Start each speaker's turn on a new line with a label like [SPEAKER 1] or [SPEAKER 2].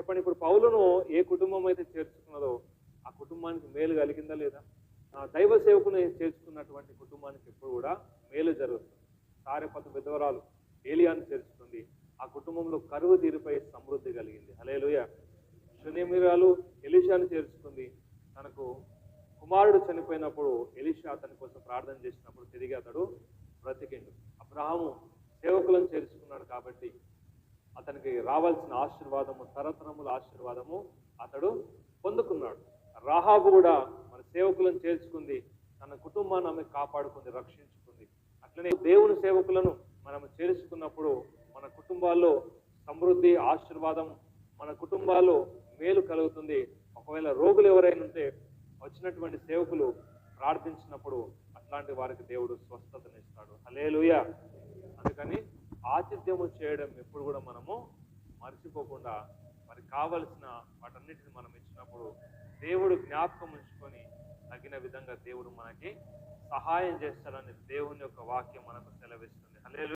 [SPEAKER 1] చెప్పండి ఇప్పుడు పౌలను ఏ కుటుంబం అయితే చేర్చుకున్నదో ఆ కుటుంబానికి మేలు కలిగిందా లేదా? దైవ సేవకుని చేర్చుకున్నటువంటి కుటుంబానికి ఎప్పుడు కూడా మేలు జరుగుతుంది సారెపత విధవరాలు ఏలియాన్ని చేర్చుకుంది. ఆ కుటుంబంలో కరువు తీరుపై సమృద్ధి కలిగింది. హలేలుయ శనిమిరాలు ఎలిషాను చేర్చుకుంది. తనకు కుమారుడు చనిపోయినప్పుడు ఎలిషా అతని కోసం ప్రార్థన చేసినప్పుడు తిరిగి అతడు బ్రతికిండు. అబ్రహాము సేవకులను చేర్చుకున్నాడు కాబట్టి అతనికి రావాల్సిన ఆశీర్వాదము తరతరముల ఆశీర్వాదము అతడు పొందుకున్నాడు. రాహాబు కూడా మన సేవకులను చేర్చుకుంది తన కుటుంబాన్ని ఆమె కాపాడుకుంది రక్షించుకుంది. అట్లనే దేవుని సేవకులను మనం చేర్చుకున్నప్పుడు మన కుటుంబాల్లో సమృద్ధి ఆశీర్వాదం మన కుటుంబాల్లో మేలు కలుగుతుంది. ఒకవేళ రోగులు ఎవరైనా ఉంటే వచ్చినటువంటి సేవకులు ప్రార్థించినప్పుడు అట్లాంటి వారికి దేవుడు స్వస్థతనిస్తాడు. హలేలుయ అందుకని ఆతిథ్యము చేయడం ఎప్పుడు కూడా మనము మర్చిపోకుండా మరి కావలసిన వాటన్నిటిని మనం ఇచ్చినప్పుడు దేవుడు జ్ఞాపకం ఉంచుకొని తగిన విధంగా దేవుడు మనకి సహాయం చేస్తాడని దేవుని యొక్క వాక్యం మనకు సెలవిస్తుంది.